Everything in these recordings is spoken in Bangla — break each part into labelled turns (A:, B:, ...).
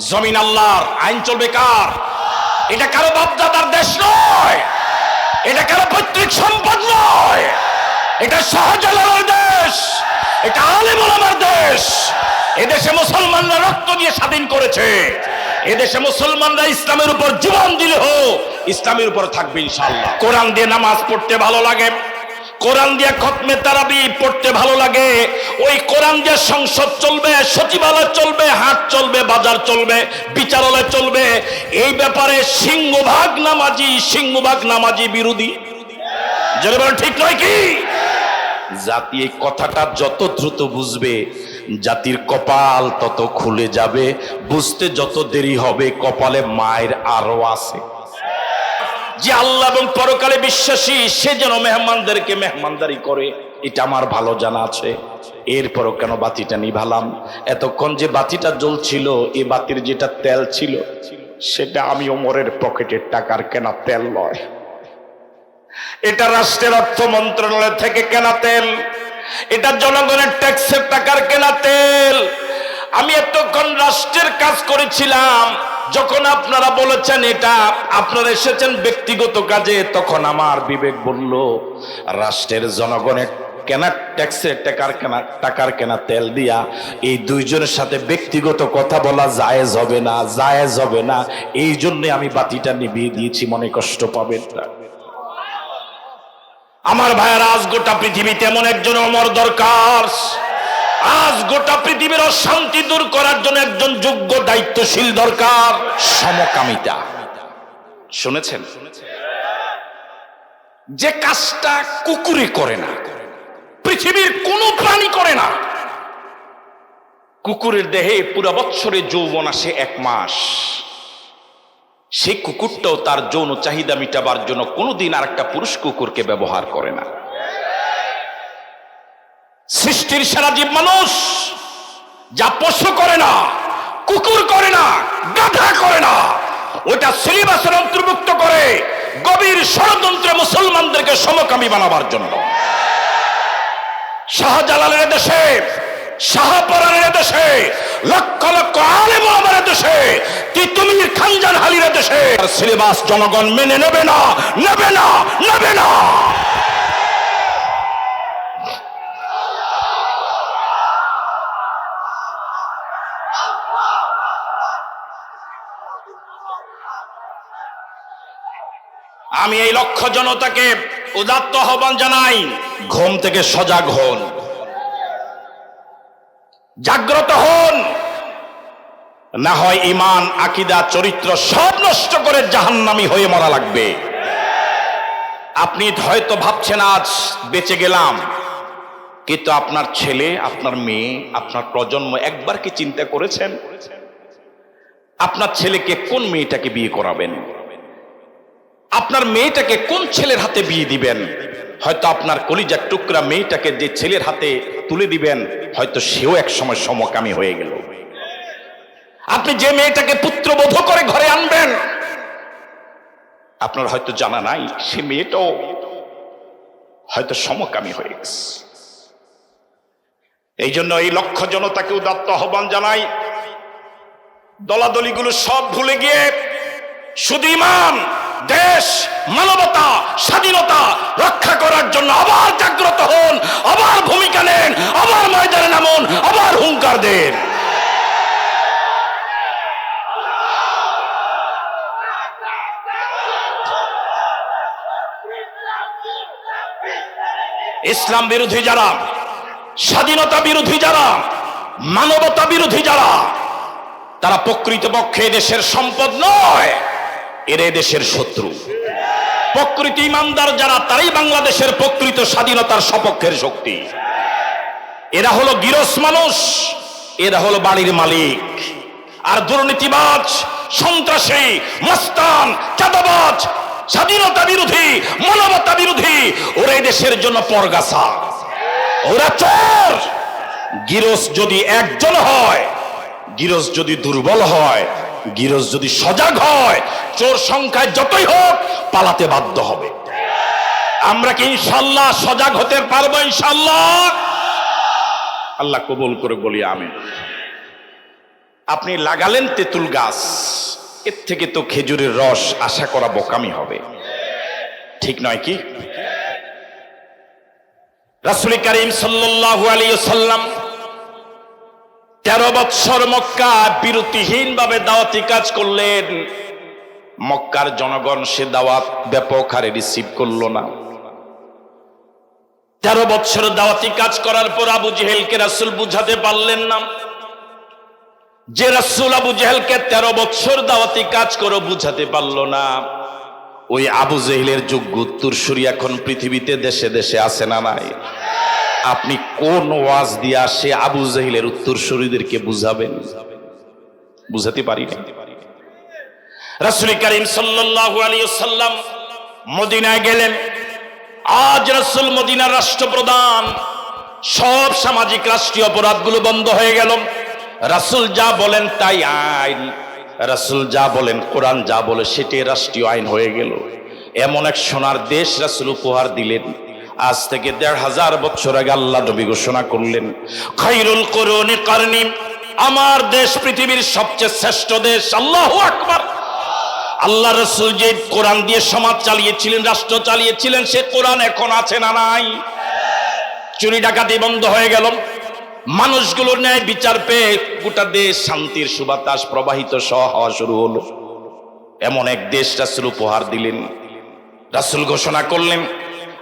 A: জমিন আল্লাহর, আইন চলবে কার? এটা কারও বাপদাদার দেশ নয়। এটা কারও পৈতৃক সম্পদ নয়। এটা শাহজালালের দেশ, এটা আলেম ওলামার দেশ। এদেশে মুসলমানরা রক্ত দিয়ে স্বাধীন করেছে। এদেশে মুসলমানরা ইসলামের উপর জীবন দিলে হোক, ইসলামের উপর থাকবে ইনশাল্লাহ কোরআন দিয়ে নামাজ পড়তে ভালো লাগে। কোরআন দিয়া খতমে তারাবি পড়তে ভালো লাগে। ওই কোরআন দিয়ে সংসদ চলবে, সচিবালয় চলবে, হাট চলবে, বাজার চলবে, বিচারালয় চলবে। এই ব্যাপারে সিংহভাগ নামাজি সিংহভাগ নামাজি বিরোধী। যারা বলেন, ঠিক নয় কি? জাতি এই কথাটা যত দ্রুত বুঝবে, জাতির কপাল তত খুলে যাবে। বুঝতে যত দেরি হবে, কপালে মায়ের আরও আছে। যে আল্লাহ এবং পরকালে বিশ্বাসী, সে যেন মেহমানদেরকে মেহমানদারি করে, এটা আমার ভালো জানা আছে। এরপরও কেন বাতিটা নিভালাম? এতক্ষণ যে বাতিটা জ্বলছিল, এ বাতির যেটা তেল ছিল, সেটা আমি ওমরের পকেটের টাকার কেনা তেল নয় এটা রাষ্ট্রের অর্থ মন্ত্রণালয় থেকে কেনা তেল, এটা জনগণের ট্যাক্সের টাকার কেনা তেল। আমি এতক্ষণ রাষ্ট্রের কাজ করেছিলাম, যখন আপনারা বলেছেন এটা, আপনারা এসেছেন ব্যক্তিগত কাজে, তখন আমার বিবেক বলল, রাষ্ট্রের জনগণের কেনা ট্যাক্সের টাকার কেনা টাকার কেনা তেল দিয়া এই দুইজনের সাথে ব্যক্তিগত কথা বলা জায়েজ হবে না, জায়েজ হবে না। এই জন্য আমি বাতিটা নিভিয়ে দিয়েছি, মনে কষ্ট পাবেন না। আমার ভাইয়ের, আজ গোটা পৃথিবীতে এমন একজন অমর দরকার। আজ গোটা পৃথিবীর অশান্তি দূর করার জন্য একজন যোগ্য, দায়িত্বশীল দরকার, সমকামিতা। শুনেছেন? যে কাজটা কুকুরে করে না, পৃথিবীর কোন প্রাণী করে না, কুকুরের দেহে পুরো বৎসরে যৌবন আসে এক মাস। সেই কুকুরটাও তার যৌন চাহিদা মিটাবার জন্য কোনোদিন আর একটা পুরুষ কুকুরকে ব্যবহার করে না। সৃষ্টির সারা জীব মানুষ যা পশু করে না, কুকুর করে না, গাধা করে না ওটা সিলেবাসের অন্তর্ভুক্ত করে গভীর ষড়যন্ত্রে মুসলমানদেরকে সমকামী বানাবার জন্য। শাহজালালের দেশে শাহপরানের দেশে লক্ষ লক্ষ আলেম আমার দেশে তিতুমির খানজান হালির দেশে সিলেবাস জনগণ মেনে নেবে না নেবে না নেবে না। আমি এই লক্ষ জনতাকে উদাত্ত আহ্বান জানাই, ঘুম থেকে সজাগ হন। জাগ্রত হন। না হয় ইমান আকিদা, চরিত্র সব নষ্ট করে জাহান্নামি হয়ে মরা লাগবে। আপনি হয়তো ভাবছেন, আজ বেঁচে গেলাম। কিন্তু আপনার ছেলে, আপনার মেয়ে, আপনার প্রজন্ম একবার কি চিন্তা করেছেন? আপনার ছেলেকে কোন মেয়েটাকে বিয়ে করাবেন? আপনার মেয়েটাকে কোন ছেলের হাতে বিয়ে দিবেন? হয়তো আপনার কলিজার টুকরা মেয়েটাকে যে ছেলের হাতে তুলে দিবেন, হয়তো সেও এক সময় সমকামী হয়ে গেল। আপনি যে মেয়েটাকে পুত্রবোধ করে ঘরে আনবেন, আপনার হয়তো জানা নাই, সে মেয়েটাও হয়তো সমকামী হয়ে গেছে। এই জন্য এই লক্ষ্য জনতাকে উদাত্ত আহ্বান জানাই, দলাদলিগুলো সব ভুলে গিয়ে শুধু ইমান দেশ, মানবতা, স্বাধীনতা রক্ষা করার জন্য আবার জাগ্রত হন, আবার ভূমিকা নেন, আবার ময়দানে নামুন, আবার হুঙ্কার দেন। ইসলাম বিরোধী যারা, স্বাধীনতা বিরোধী যারা, মানবতা বিরোধী যারা, তারা প্রকৃতপক্ষে দেশের সম্পদ নয়। এর এ দেশের শত্রু। প্রকৃতি ইমানদার যারা, তারাই বাংলাদেশের প্রকৃত স্বাধীনতার সপক্ষের শক্তি। এরা হলো গিরস মানুষ, এরা হলো বাড়ির মালিক। আর দুর্নীতিবাজ, সন্ত্রাসী, মস্তান, চাঁদাবাজ, স্বাধীনতা বিরোধী, মানবতা বিরোধী ওরা দেশের জন্য পরগাছা। ওরা চোর। গিরস যদি একজন হয়, গিরস যদি দুর্বল হয় গিরস যদি সজাগ হয়, চোর সংখ্যায় যতই হোক, পালাতে বাধ্য হবে। আমরা কি ইনশাল্লাহ সজাগ হতে পারব ইনশাল্লাহ? আল্লাহ কবুল করে বলি আমি আপনি লাগালেন তেঁতুল গাছ, এর থেকে তো খেজুরের রস আশা করা বোকামি হবে। ঠিক নয় কি? রাসুল করিম সাল্লাল্লাহু আলাইহি সাল্লাম তেরো বৎসর মক্কা বিরতিহীন ভাবে দাওয়াতি কাজ করলেন। মক্কার জনগণ সে দাওয়াত ব্যাপক হারে রিসিভ করল না। তেরো বৎসর দাওয়াতি কাজ করার পর আবু জেহেলকে রাসুল বুঝাতে পারলেন না। যে রাসুল আবু জেহেলকে তেরো বৎসর দাওয়াতি কাজ করে বুঝাতে পারল না। ওই আবু জেহেলের যোগ্য উত্তরসূরি এখন পৃথিবীতে দেশে দেশে আসে না নাই? আপনি কোন ওয়াজ দিয়া সে আবু জেহেলের উত্তরসূরিদেরকে বুঝাবেন? বুঝাতে পারি না রাসুল করিম সাল্লাম মদিনায় গেলেন। আজ রাসূল মদিনার রাষ্ট্রপ্রধান, সব সামাজিক রাষ্ট্রীয় অপরাধগুলো বন্ধ হয়ে গেল। রাসুল যা বলেন তাই আইন। রাসূল যা বলেন, কোরআন যা বলে সেটি রাষ্ট্রীয় আইন হয়ে গেল। এমন এক সোনার দেশ রাসূল উপহার দিলেন। আজ থেকে দেড় হাজার বছর আগে আল্লাহ নবী ঘোষণা করলেন, খাইরুল করুনি কারণী আমার দেশ পৃথিবীর সবচেয়ে শ্রেষ্ঠ দেশ। আল্লাহু আকবার। আল্লাহ রসুল যে কোরআন দিয়ে সমাজ চালিয়েছিলেন, রাষ্ট্র চালিয়েছিলেন, সে কোরআন এখন আছে না নাই? চুরি ডাকাতি বন্ধ হয়ে গেল। মানুষগুলোর ন্যায় বিচার পেয়ে গোটা দেশ শান্তির সুবাতাস প্রবাহিত সহ হওয়া শুরু হলো। এমন এক দেশ রাসুল উপহার দিলেন। রাসুল ঘোষণা করলেন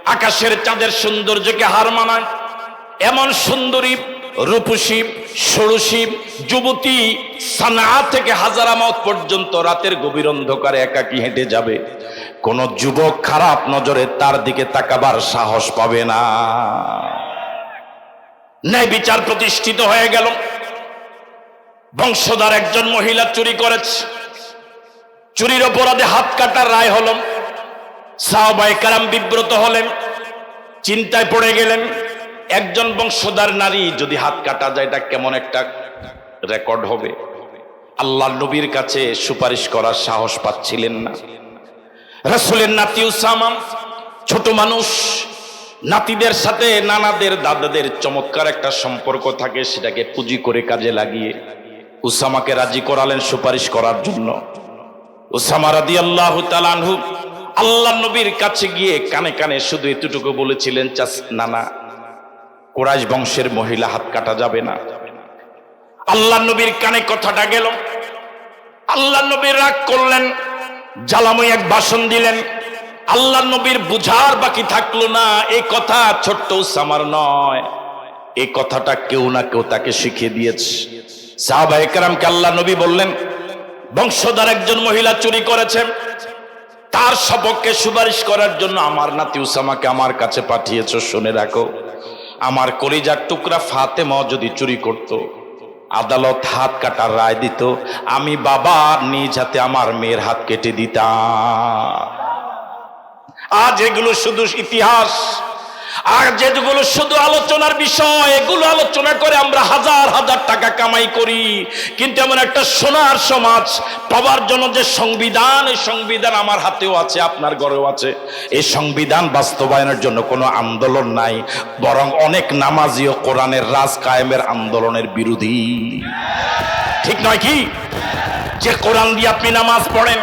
A: আকাশের চাঁদের সৌন্দর্যকে হার মানায়। এমন সুন্দরী, রূপসী, ষোড়শী যুবতী সানা থেকে হাজারামত পর্যন্ত রাতের গভীর অন্ধকারে একাকি হেঁটে যাবে। কোন যুবক খারাপ নজরে তার দিকে তাকাবার সাহস পাবে না। ন্যায় বিচার প্রতিষ্ঠিত হয়ে গেল। বংশধর একজন মহিলা চুরি করেছে। চুরির অপরাধে হাত কাটার রায় হল। সাহবাই কারাম বিব্রত হলেন, চিন্তায় পড়ে গেলেন, একজন বংশধার নারী যদি হাত কাটা যায়, এটা কেমন একটা রেকর্ড হবে? আল্লাহ নবীর কাছে সুপারিশ করার সাহস পাচ্ছিলেন না। রসুলের নাতি উসামা, ছোট মানুষ, নাতিদের সাথে নানাদের দাদাদের চমৎকার একটা সম্পর্ক থাকে, সেটাকে পুঁজি করে কাজে লাগিয়ে উসামাকে রাজি করালেন সুপারিশ করার জন্য। উসামা রাদি আল্লাহ তালানহু আল্লাহ নবীর কাছে গিয়ে কানে কানে শুধু এতটুকু বলেছিলেন, চাস, নানা, কোরাইশ বংশের মহিলা হাত কাটা যাবে না। আল্লাহ নবীর কানে কথাটা গেল। আল্লাহ নবীর রাগ করলেন, জ্বালাময় এক ভাষণ দিলেন। আল্লাহ নবীর বুঝার বাকি থাকল না এই কথা ছোট্ট সামার নয় এই কথাটা কেউ না কেউ তাকে শিখিয়ে দিয়েছে। সাহাবা একরামকে আল্লাহ নবী বললেন, বংশধর একজন মহিলা চুরি করেছে তার সপক্ষে সুপারিশ করার জন্য আমার নাতি উসামাকে আমার কাছে পাঠিয়েছ, শুনে রাখো। আমার কলিজার টুকরা ফাতেমা যদি চুরি করত, আদালত হাত কাটার রায় দিত, আমি বাবা নিজ হাতে আমার মেয়ের হাত কেটে দিতাম। আজ এগুলো শুধু ইতিহাস। আর যেগুলো শুধু আলোচনার বিষয়, এগুলো আলোচনা করে আমরা হাজার হাজার টাকা কামাই করি। কিন্তু এমন একটা সোনার সমাজ পাওয়ার জন্য যে সংবিধান, এই সংবিধান আমার হাতেও আছে, আপনার ঘরেও আছে। এই সংবিধান বাস্তবায়নের জন্য কোনো আন্দোলন নাই, বরং অনেক নামাজি ও কোরআনের রাজ কায়েমের আন্দোলনের বিরোধী। ঠিক নয় কি? যে কোরআন দিয়ে আপনি নামাজ পড়েন,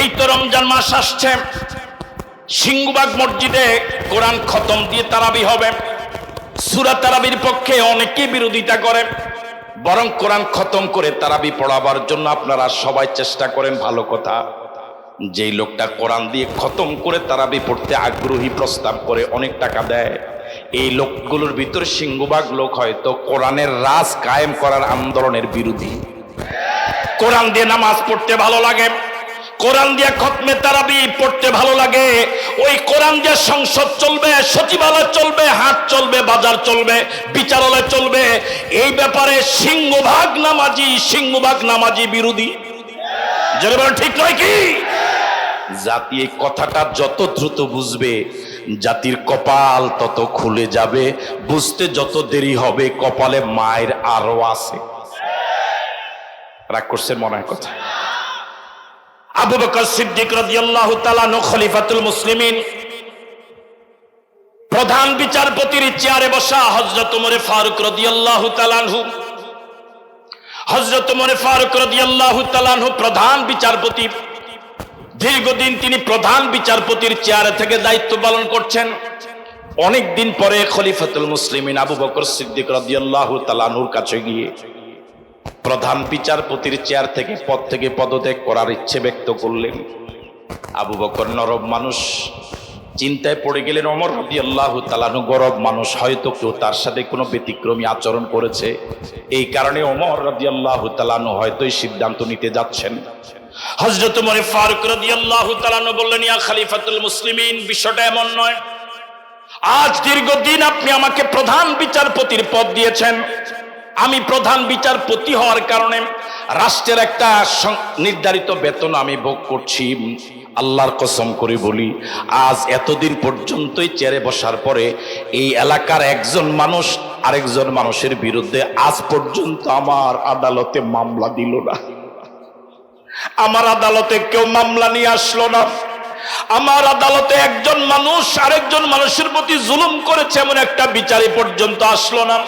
A: এই তো রমজান মাস আসছে সিংহবাগ মসজিদে কোরআন খতম দিয়ে তারাবি হবে। সুরা তারাবির পক্ষে অনেকেই বিরোধিতা করে, বরং কোরআন খতম করে তারাবি পড়াবার জন্য আপনারা সবাই চেষ্টা করেন, ভালো কথা। যেই লোকটা কোরআন দিয়ে খতম করে তারাবি পড়তে আগ্রহী প্রস্তাব করে অনেক টাকা দেয়, এই লোকগুলোর ভিতরে সিংহবাগ লোক হয়তো কোরআনের রাজ কায়েম করার আন্দোলনের বিরোধী। কোরআন দিয়ে নামাজ পড়তে ভালো লাগে কোরআন দিয়া খতমে তারাবি পড়তে ভালো লাগে। ওই কোরআন দিয়ে সংসদ চলবে, সচিবালয় চলবে, হাট চলবে, বাজার চলবে, বিচারালয় চলবে। এই ব্যাপারে সিংহভাগ নামাজি সিংহভাগ নামাজি বিরোধী। ঠিক নয় কি? জাতি এই কথাটা যত দ্রুত বুঝবে, জাতির কপাল তত খুলে যাবে। বুঝতে যত দেরি হবে, কপালে মায়ের আরও আছে। রাগ করছেন মনে কথা। আবু বকর সিদ্দিক রাদিয়াল্লাহু তাআলা খলিফাতুল মুসলিমিন। প্রধান বিচারপতির চেয়ারে বসা হযরত ওমর ফারুক রাদিয়াল্লাহু তাআলা আনহু। হজরত মনে ফারুক রাদিয়াল্লাহু তাআলাহু প্রধান বিচারপতি। দীর্ঘদিন তিনি প্রধান বিচারপতির চেয়ারে থেকে দায়িত্ব পালন করছেন। অনেক দিন পরে খলিফাতুল মুসলিমিন আবু বকর সিদ্দিক রাদিয়াল্লাহু তাআলাহুর কাছে গিয়ে প্রধান বিচারপতির চেয়ার থেকে, পদ থেকে পদত্যাগ করার ইচ্ছে ব্যক্ত করলেন। আবু বকর নরব মানুষ, চিন্তায় পড়ে গেলেন অমর রবি আল্লাহ তালানু গরব মানুষ, হয়তো কেউ তার সাথে কোনো ব্যতিক্রমী আচরণ করেছে। এই কারণে অমর রবি আল্লাহ তালানু হয়তো এই সিদ্ধান্ত নিতে যাচ্ছেন। হজরত মনে ফারুক রবি আল্লাহ তালানু বললেন, ইয়া খালিফাতুল মুসলিমিন, বিষয়টা এমন নয়। আজ দীর্ঘদিন আপনি আমাকে প্রধান বিচারপতির পদ দিয়েছেন। আমি প্রধান বিচারপতি হওয়ার কারণে রাষ্ট্রের একটা নির্ধারিত বেতন আমি ভোগ করছি। আল্লাহর কসম করে বলি, আজ এতদিন পর্যন্তই চেয়ারে বসার পরে এই এলাকার একজন মানুষ আরেকজন মানুষের বিরুদ্ধে আজ পর্যন্ত আমার আদালতে মামলা দিল না। আমার আদালতে কেউ মামলা নিয়ে আসলো না। আমার আদালতে একজন মানুষ আরেকজন মানুষের প্রতি জুলুম করেছে এমন একটা বিচারে পর্যন্ত আসলো না।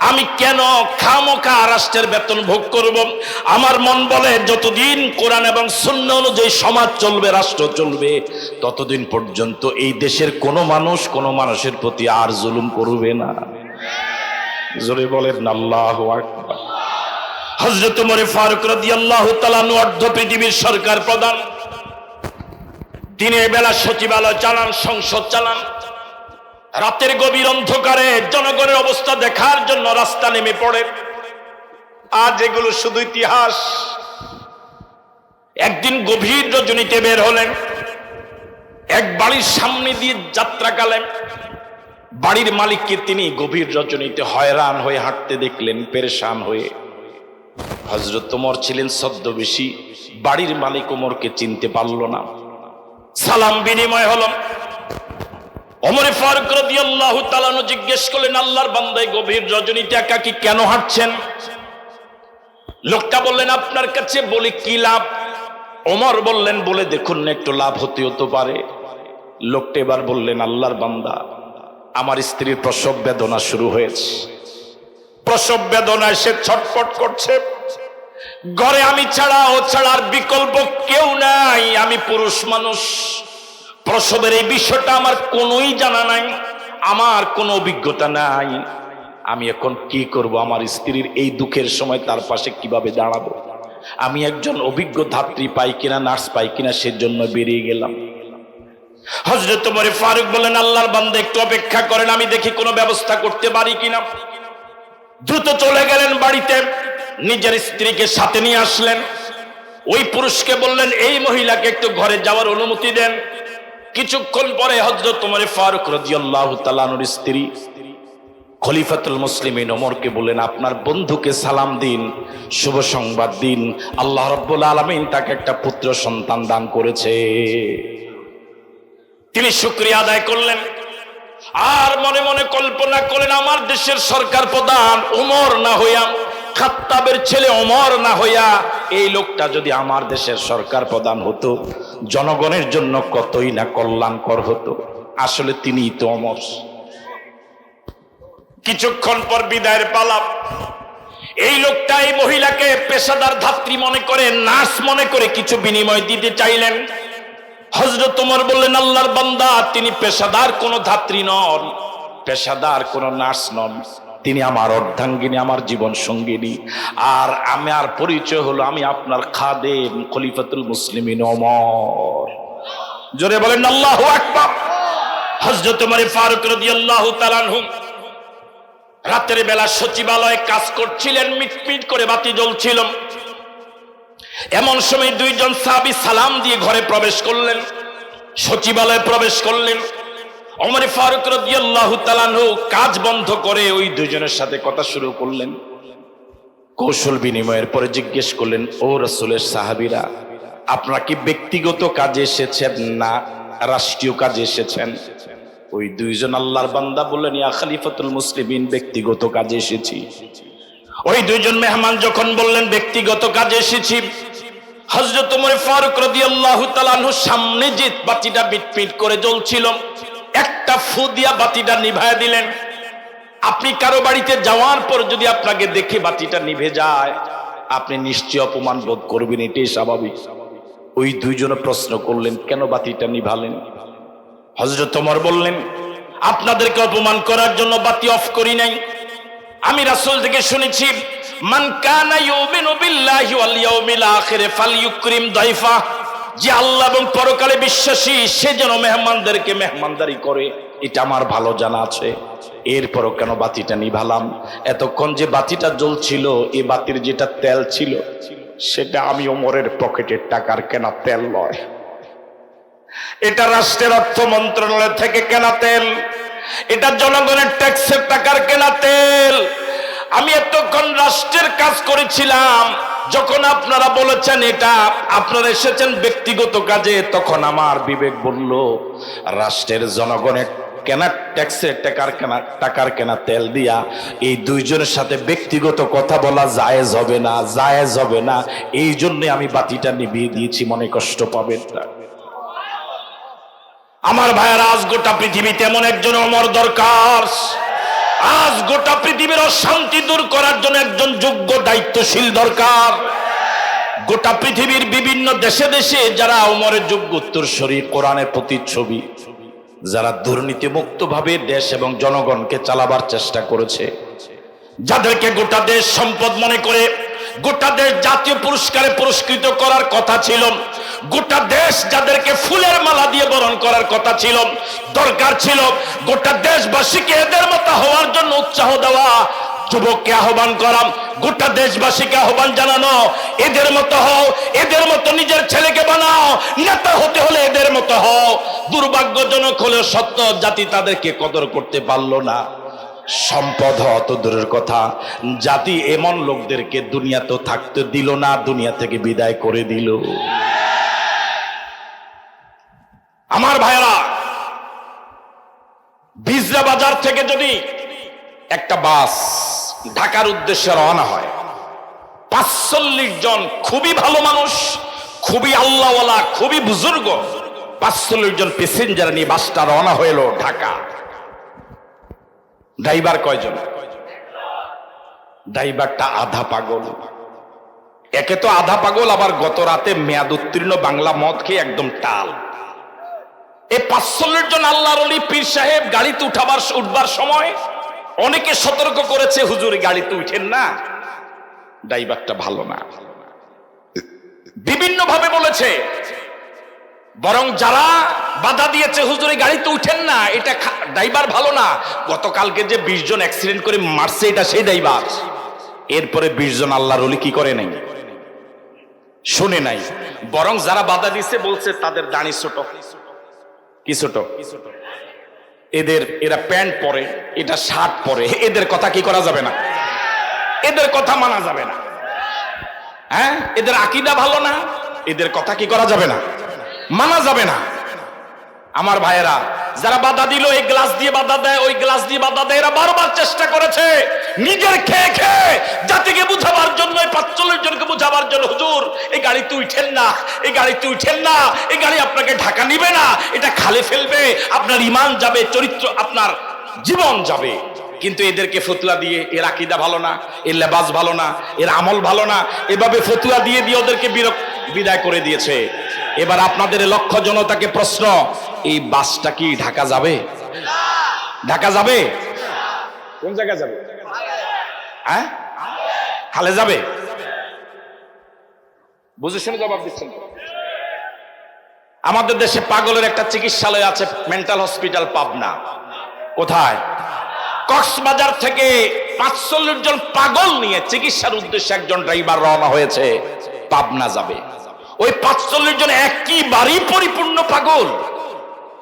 A: আমি কেন খামোখা রাষ্ট্রের বেতন ভোগ করব? আমার মন বলে, যতদিন কোরআন এবং শূন্য অনুযায়ী সমাজ চলবে, রাষ্ট্র চলবে, ততদিন পর্যন্ত এই দেশের কোনো মানুষ কোনো মানুষের প্রতি আর জুলুম করবে না। জোরে বলেন, আল্লাহ আকবার। হজরত মরে ফারুক তাআলা অর্ধ পৃথিবীর সরকার প্রধান। দিনের বেলা সচিবালয় চালান, সংসদ চালান রাতের গভীর অন্ধকারে জনগণের অবস্থা দেখার জন্য রাস্তা নেমে পড়ে। আজ এগুলো শুধু ইতিহাস। একদিন গভীর রজনীতে বের হলেন, এক বাড়ির সামনে দিয়ে যাত্রাকালে বাড়ির মালিককে তিনি গভীর রজনীতে হয়রান হয়ে হাঁটতে দেখলেন, পেরেশান হয়ে। হজরত তোমর ছিলেন ছদ্মবেশী, বাড়ির মালিক ওমরকে চিনতে পারল না। সালাম বিনিময় হলো অমরে ফারুক রাদিয়াল্লাহু তালানো জিজ্ঞেস করলেন, আল্লাহর বান্দায় গভীর রজনীতে একাকি কেন হাঁটছেন? লোকটা বললেন, আপনার কাছে বলি কি লাভ? অমর বললেন, বলে দেখুন না, একটু লাভ হতে হতে পারে। লোকটা এবার বললেন, আল্লাহর বান্দা, আমার স্ত্রীর প্রসব বেদনা শুরু হয়েছে। প্রসব বেদনায় সে ছটফট করছে। ঘরে আমি ছাড়া ও ছাড়ার বিকল্প কেউ নাই, আমি পুরুষ মানুষ। প্রসবের এই বিষয়টা আমার কোনোই জানা নাই, আমার কোনো অভিজ্ঞতা নাই। আমি এখন কি করব? আমার স্ত্রীর এই দুঃখের সময় তার পাশে কীভাবে দাঁড়াবো? আমি একজন অভিজ্ঞ ধাত্রী পাই কিনা, নার্স পাই কিনা, সেজন্য বেরিয়ে গেলাম। হজরত মরে ফারুক বলেন, আল্লাহর বান্দা, একটু অপেক্ষা করেন, আমি দেখি কোনো ব্যবস্থা করতে পারি কিনা। দ্রুত চলে গেলেন বাড়িতে, নিজের স্ত্রীকে সাথে নিয়ে আসলেন। ওই পুরুষকে বললেন, এই মহিলাকে একটু ঘরে যাওয়ার অনুমতি দেন। কিছুক্ষণ পরে হজরত তোমার ফারুক রাদিয়াল্লাহু তাআলার স্ত্রী খলিফাতুল মুসলিমিন ওমরকে বলেন আপনার বন্ধুকে সালাম দিন, শুভ সংবাদ দিন। আল্লাহ রাব্বুল আলামিন তাকে একটা পুত্র সন্তান দান করেছে। তিনি শুক্রিয়া আদায় করলেন। আর মনে মনে কল্পনা করেন আমার দেশের সরকার প্রধান ওমর না হইয়া খাত্তাবের ছেলে অমর না হইয়া এই লোকটা যদি আমার দেশের সরকার প্রধান হতো, জনগণের জন্য কতই না কল্যাণকর হতো। আসলে তিনিই তো অমর কিছুক্ষণ পর বিদায়ের পালাপ এই লোকটা এই মহিলাকে পেশাদার ধাত্রী মনে করে, নার্স মনে করে কিছু বিনিময় দিতে চাইলেন। হজরত তোমার বললেন, আল্লাহর বান্দা, তিনি পেশাদার কোন ধাত্রী নন, পেশাদার কোন নার্স নন। তিনি আমার অর্ধাঙ্গিনী, আমার জীবন সঙ্গিনী। আর আমার পরিচয় হলো আমি আপনার খাদেম খলিফাতুল মুসলিমিন অমর জোরে বলেন আল্লাহ আকবার। হজরত মারি ফারুক রাদিয়াল্লাহু তাআলা রাতের বেলা সচিবালয়ে কাজ করছিলেন, মিটমিট করে বাতি জ্বলছিল। এমন সময় দুইজন সাহাবী সালাম দিয়ে ঘরে প্রবেশ করলেন। সচিবালয়ে প্রবেশ করলেন। অমর ফারুক রাদিয়াল্লাহু তাআলাহু কাজ বন্ধ করে ওই দুজনের সাথে কথা শুরু করলেন। কৌশল বিনিময়ের পরে জিজ্ঞেস করলেন, ও রাসূলের সাহাবীরা, আপনারা কি ব্যক্তিগত কাজে এসেছেন না রাষ্ট্রীয় কাজে এসেছেন? ওই দুইজন আল্লাহর বান্দা বললেন, ইয়া খলিফাতুল মুসলিমিন, ব্যক্তিগত কাজে এসেছি। ওই দুইজন মেহমান যখন বললেন, ব্যক্তিগত কাজে এসেছি হজরত ফারুক রাদিয়াল্লাহু তাআলার সামনে যে বাতিটা বিটপিট করে জ্বলছিল একটা ফু দিয়া বাতিটা নিভায় দিলেন। আপনি কারও বাড়িতে যাওয়ার পর যদি আপনাকে দেখে বাতিটা নিভে যায়, আপনি নিশ্চয় অপমান বোধ করবেন, এটাই স্বাভাবিক। ওই দুইজনে প্রশ্ন করলেন, কেন বাতিটা নিভালেন? হজরত ওমর বললেন, আপনাদেরকে অপমান করার জন্য বাতি অফ করি নাই। আমি রাসূল থেকে শুনেছি, মান কানা ইউমিনু বিল্লাহি ওয়াল ইয়াউমিল আখির ফালইউকরিম দাইফা। যে আল্লাহ এবং পরকালে বিশ্বাসী, সে যেন মেহমানদেরকে মেহমানদারি করে। এটা আমার ভালো জানা আছে। এরপরও কেন বাতিটা নিভালাম? এতক্ষণ যে বাতিটা জ্বলছিল, এ বাতির যেটা তেল ছিল, সেটা আমি ওমরের পকেটের টাকার কেনা তেল নয় এটা রাষ্ট্রের অর্থ মন্ত্রণালয় থেকে কেনা তেল। এটা জনগণের ট্যাক্সের টাকার কেনা তেল। আমি এতক্ষণ রাষ্ট্রের কাজ করেছিলাম, যখন আপনারা বলেছেন এটা, আপনারা এসেছেন ব্যক্তিগত কাজে, তখন আমার বিবেক বলল, রাষ্ট্রের জনগণের কেনা ট্যাক্সের টাকার কেনা টাকার কেনা তেল দিয়া এই দুইজনের সাথে ব্যক্তিগত কথা বলা জায়েজ হবে না, জায়েজ হবে না। এই জন্য আমি বাতিটা নিভিয়ে দিয়েছি, মনে কষ্ট পাবেন না। আমার ভাইয়ের, আজ গোটা পৃথিবীতে এমন একজন অমর দরকার। আজ গোটা পৃথিবীর অশান্তি দূর করার জন্য একজন যোগ্য, দায়িত্বশীল দরকার। গোটা পৃথিবীর বিভিন্ন দেশে দেশে যারা অমরের যোগ্য উত্তর শরীর কোরআনের প্রতিচ্ছবি যারা দুর্নীতি মুক্ত ভাবে দেশ এবং জনগণকে চালাবার চেষ্টা করেছে, যাদেরকে গোটা দেশ সম্পদ মনে করে গোটা দেশ জাতীয় পুরস্কারে পুরস্কৃত করার কথা ছিল। গোটা দেশ যাদেরকে ফুলের মালা দিয়ে বরণ করার কথা ছিল। দরকার ছিল গোটা দেশবাসীকে এদের মতো হওয়ার জন্য উৎসাহ দেওয়া। যুবককে আহ্বান করাম গোটা দেশবাসীকে আহ্বান জানানো, এদের মতো হও, এদের মতো নিজের ছেলেকে বানাও, নেতা হতে হলে এদের মতো হও। দুর্ভাগ্যজনক হলেও সত্য, জাতি তাদেরকে কদর করতে পারল না। সম্পদ অত দূরের কথা। জাতি এমন লোকদেরকে দুনিয়া তো থাকতে দিল না, দুনিয়া থেকে বিদায় করে দিল। আমার ভাইরা বিজরা বাজার থেকে যদি একটা বাস ঢাকার উদ্দেশ্যে রওনা হয়, পাঁচচল্লিশ জন খুবই ভালো মানুষ, খুবই আল্লাহওয়ালা, খুবই বুজুর্গ, পাঁচচল্লিশ জন প্যাসেঞ্জার নিয়ে বাসটা রওনা হইল ঢাকা। ড্রাইভার কয়জন? ড্রাইভারটা আধা পাগল। একে তো আধা পাগল, আবার গত রাতে মেয়াদ উত্তীর্ণ বাংলা মদ খেয়ে একদম টাল। এই পাঁচচল্লিশ জন আল্লাহর অলি পীর সাহেব গাড়িতে উঠাবার, উঠবার সময় অনেকে সতর্ক করেছে, হুজুর গাড়িতে উঠেন না। ড্রাইভারটা ভালো না। বিভিন্ন ভাবে বলেছে, বরং যারা বাধা দিয়েছে, হুজুরে গাড়িতে উঠেন না, এটা ড্রাইভার ভালো না। গতকালকে যে বিশ জন অ্যাক্সিডেন্ট করে মারছে, এটা সেই ড্রাইভার। এরপরে বিশ জন আল্লাহর কি করে নাই? শুনে নাই। বরং যারা বাধা দিছে, বলছে তাদের দাঁড়ি ছোট। কি ছোট? এদের, এরা প্যান্ট পরে, এটা শার্ট পরে। এদের কথা কি করা যাবে না? এদের কথা মানা যাবে না। হ্যাঁ? এদের আকিদা ভালো না? এদের কথা কি করা যাবে না? মানা যাবে না। আমার ভাইয়েরা, যারা বাধা দিল, এই গ্লাস দিয়ে বাধা দেয়, ওই গ্লাস দিয়ে বাধা দেয়, এরা বারবার চেষ্টা করেছে নিজের খেয়ে খেয়ে জাতিকে বুঝাবার জন্য পাঁচচল্লিশ জনকে বুঝাবার জন্য, হুজুর এই গাড়ি তুই উঠেন না এই গাড়ি তুই উঠেন না এই গাড়ি আপনাকে ঢাকা নিবে না, এটা খালে ফেলবে, আপনার ইমান যাবে, চরিত্র আপনার জীবন যাবে। কিন্তু এদেরকে ফতুয়া দিয়ে এর আকিদা ভালো না, এর লেবাস ভালো না, এর আমল ভালো না, এভাবে ফতুয়া দিয়ে দিয়ে ওদেরকে বিরক বিদায় করে দিয়েছে। এবার আপনাদের লক্ষ্য জনতাকে প্রশ্ন এই বাসটা কি ঢাকা যাবে? ঢাকা যাবে? কোন জায়গায় যাবে? হ্যাঁ? খালে যাবে? বুঝে শুনে জবাব দিচ্ছেন আমাদের দেশে পাগলের একটা চিকিৎসালয় আছে মেন্টাল হসপিটাল পাবনা। কোথায়? কক্সবাজার থেকে পাঁচচল্লিশ জন পাগল নিয়ে চিকিৎসার উদ্দেশ্যে একজন ড্রাইভার রওনা হয়েছে পাবনা যাবে। ওই পাঁচচল্লিশ জন একইবারই পরিপূর্ণ পাগল।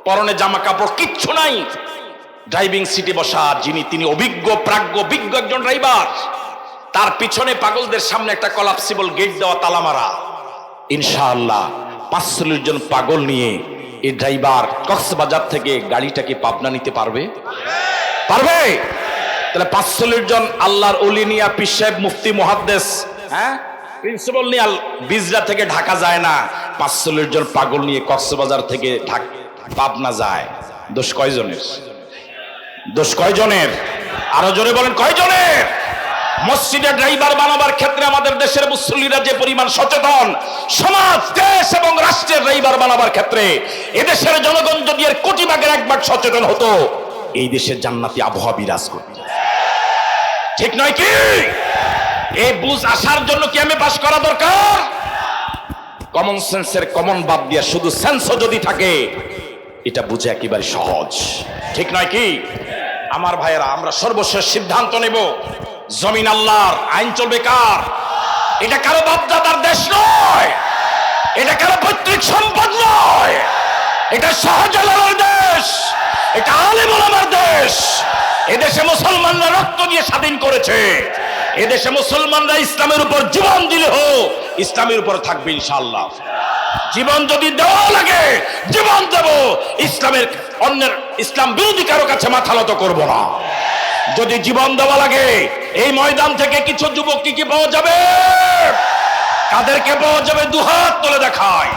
A: পরনে জামা কাপড় কিচ্ছু নাই। ড্রাইভিং সিটে বসা, যিনি তিনি অভিজ্ঞ, প্রাজ্ঞ, বিজ্ঞ একজন ড্রাইভার তার পিছনে পাগলদের সামনে একটা কলাপসিবল গেট দেওয়া তালা মারা। ইনশাআল্লাহ, পাঁচচল্লিশ জন পাগল নিয়ে এই ড্রাইভার কক্সবাজার থেকে গাড়িটাকে পাবনা নিতে পারবে? পারবে? তাহলে পাঁচচল্লিশ জন আল্লাহর অলিনিয়া নিয়া সাহেব, মুফতি, মহাদ্দেশ হ্যাঁ? প্রিন্সিপাল নিয়ে বিজরা থেকে ঢাকা যায় না। পাঁচচল্লিশ জন পাগল নিয়ে কক্সবাজার থেকে ঢাক পাবনা যায়। দোষ কয়জনের? দোষ কয়জনের? আরও জোরে বলেন, কয়জনের? মসজিদের ড্রাইভার বানাবার ক্ষেত্রে আমাদের দেশের মুসল্লিরা যে পরিমাণ সচেতন, সমাজ, দেশ এবং রাষ্ট্রের ড্রাইভার বানাবার ক্ষেত্রে এদেশের জনগণ যদি এর কোটি ভাগের এক ভাগ সচেতন হতো, এই দেশের জান্নাতি আবহাওয়া বিরাজ করবে। ঠিক নয় কি? এই বুঝ আসার জন্য কি আমি পাশ করা দরকার? কমন সেন্সের কমন বাদ দিয়া শুধু সেন্সও যদি থাকে এটা বুঝে একেবারে সহজ। ঠিক নয় কি? আমার ভাইয়েরা, আমরা সর্বশেষ সিদ্ধান্ত নেব। জমিন আল্লাহর আইন চলবে কার? এটা কারও বাপদাদার দেশ নয়। এটা কারও পৈতৃক সম্পদ নয়। এটা শাহজালালের দেশ। এটা আলিমুল আমার দেশ। এদেশে মুসলমানরা রক্ত দিয়ে স্বাধীন করেছে। এদেশে মুসলমানরা ইসলামের উপর জীবন দিলে হোক, ইসলামের উপর থাকবে ইনশাআল্লাহ। জীবন যদি দেওয়া লাগে ইসলামের অন্যের ইসলাম বিরোধী কারও কাছে মাথা নত করব না। যদি জীবন দেওয়া লাগে, এই ময়দান থেকে কিছু যুবক কি কি পাওয়া যাবে? কাদেরকে পাওয়া যাবে দুহাত তুলে দেখায়।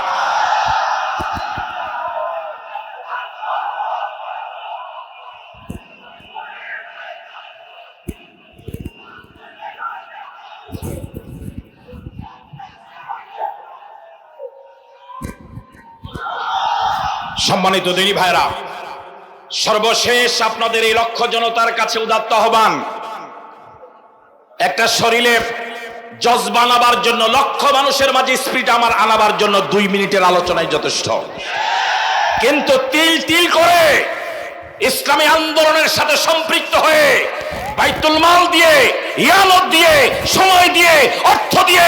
A: সম্মানিত দিনী ভাইরা সর্বশেষ আপনাদের এই লক্ষ্য জনতার কাছে উদাত্ত আহ্বান। একটা শরীরে জজ বানাবার জন্য, লক্ষ মানুষের মাঝে স্পিড আমার আনাবার জন্য দুই মিনিটের আলোচনায় যথেষ্ট। কিন্তু তিল তিল করে ইসলামী আন্দোলনের সাথে সম্পৃক্ত হয়ে, বাইতুল মাল দিয়ে ইয়ালত দিয়ে, সময় দিয়ে, অর্থ দিয়ে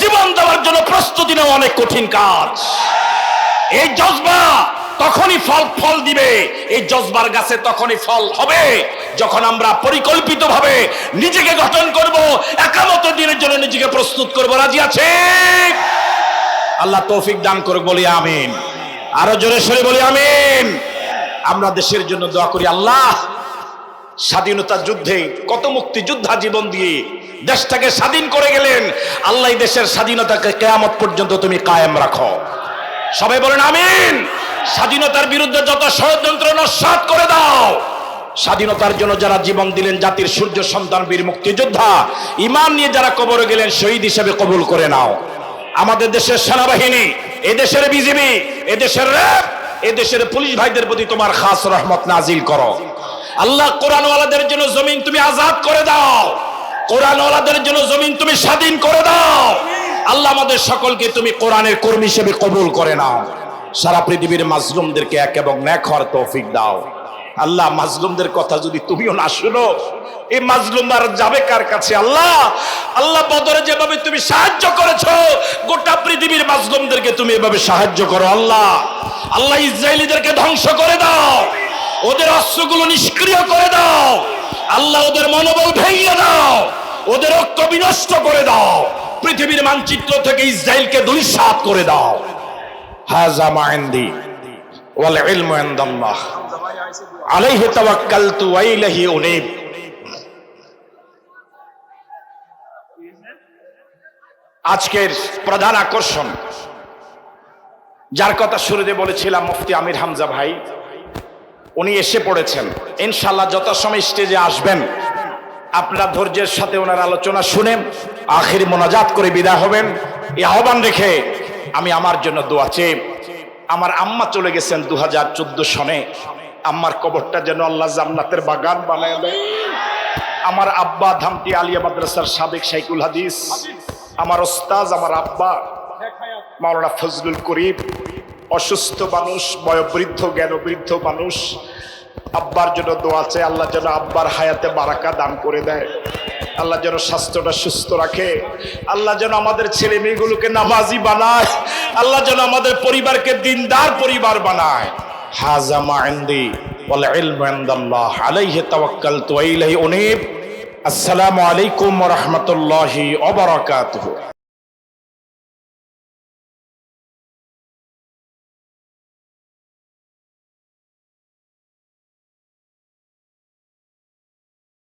A: জীবন দেওয়ার জন্য প্রস্তুতি নেওয়া অনেক কঠিন কাজ। এই জজবা তখনই ফল ফল দিবে। এই জজবার গাছে তখনই ফল হবে। যখন আমরা পরিকল্পিতভাবে নিজেকে গঠন করব, একামত দিনের জন্য নিজেকে প্রস্তুত করব। রাজি আছে? আল্লাহ তৌফিক দান করুক, বলি আমিন। আরও জোরে সরে বলি আমিন। আমরা দেশের জন্য দোয়া করি, আল্লাহ, স্বাধীনতা যুদ্ধে কত মুক্তি যোদ্ধা জীবন দিয়ে দেশটাকে স্বাধীন করে গেলেন। আল্লাহ দেশের স্বাধীনতাকে কেয়ামত পর্যন্ত তুমি কায়েম রাখো। সবাই বলেন আমিন। স্বাধীনতার বিরুদ্ধে যত ষড়যন্ত্র নস্বাত করে দাও। স্বাধীনতার জন্য যারা জীবন দিলেন জাতির সূর্য, সন্তান, বীর, মুক্তিযোদ্ধা, ইমান নিয়ে যারা কবরে গেলেন, শহীদ হিসেবে কবুল করে নাও। আমাদের দেশের সেনাবাহিনী, এদেশের বিজিবি, এদেশের র্যাব, এদেশের পুলিশ ভাইদের প্রতি তোমার খাস রহমত নাজিল করো। আল্লাহ কোরআনওয়ালাদের জন্য জমিন তুমি আজাদ করে দাও। কোরআনওয়ালাদের জন্য জমিন তুমি স্বাধীন করে দাও। আল্লাহ আমাদের সকলকে তুমি কোরআনের কর্মী হিসেবে কবুল করে নাও। সারা পৃথিবীর মাজলুমদেরকে এক এবং ন্যাক হওয়ার তৌফিক দাও। আল্লাহ, মাজলুমদের কথা যদি তুমিও না শুনো, এই মাজলুম আর যাবে কার কাছে? আল্লাহ আল্লাহ বদরে যেভাবে তুমি সাহায্য করেছ, গোটা পৃথিবীর মাজলুমদেরকে তুমি এভাবে সাহায্য করো। আল্লাহ আল্লাহ ইসরায়েলিদেরকে ধ্বংস করে দাও, ওদের অস্ত্রগুলো নিষ্ক্রিয় করে দাও, আল্লাহ ওদের মনোবল ভেঙে দাও, ওদের ঐক্য বিনষ্ট করে দাও, পৃথিবীর মানচিত্র থেকে ইসরায়েলকে দুইসাত করে দাও। হাজা মাইন্দি ওয়াল ইলমু ইনদাল্লাহ। আলাইহি তাওয়াক্কালতু ওয়া ইলাইহি উনীব। আজকের প্রধান আকর্ষণ, যার কথা শুরুতে বলেছিলাম মুফতি আমির হামজা ভাই, উনি এসে পড়েছেন। ইনশাল্লাহ যত সময় স্টেজে আসবেন, আপনারা ধৈর্যের সাথে ওনার আলোচনা শুনেন আখির মোনাজাত করে বিদায় হবেন। এই আহ্বান রেখে আমি আমার জন্য দোয়া চেয়ে আমার আম্মা চলে গেছেন দু হাজার চোদ্দ সনে। আম্মার কবরটা যেন আল্লাহ জান্নাতের বাগান বানায় দেয়। আমার আব্বা ধামটি আলিয়া মাদ্রাসার সাবেক সাইকুল হাদিস। আমার ওস্তাজ আমার আব্বা মাওলানা ফজলুল করিম। অসুস্থ মানুষ, বয়োবৃদ্ধ, জ্ঞানবৃদ্ধ মানুষ। আব্বার জন্য দোয়া চাই আল্লাহ যেন আব্বার হায়াতে বারাকা দান করে দেয়। আল্লাহ যেন স্বাস্থ্যটা সুস্থ রাখে। আল্লাহ যেন আমাদের ছেলে মেয়েগুলোকে নামাজি বানায়। আল্লাহ যেন আমাদের পরিবারকে দিনদার পরিবার বানায়। হাজা মাহেন্দি আলাইহি তাওয়াক্কালতু ওয়া অনেক আসসালামু আলাইকুম রহমতুল্লাহি বারাকাতুহু।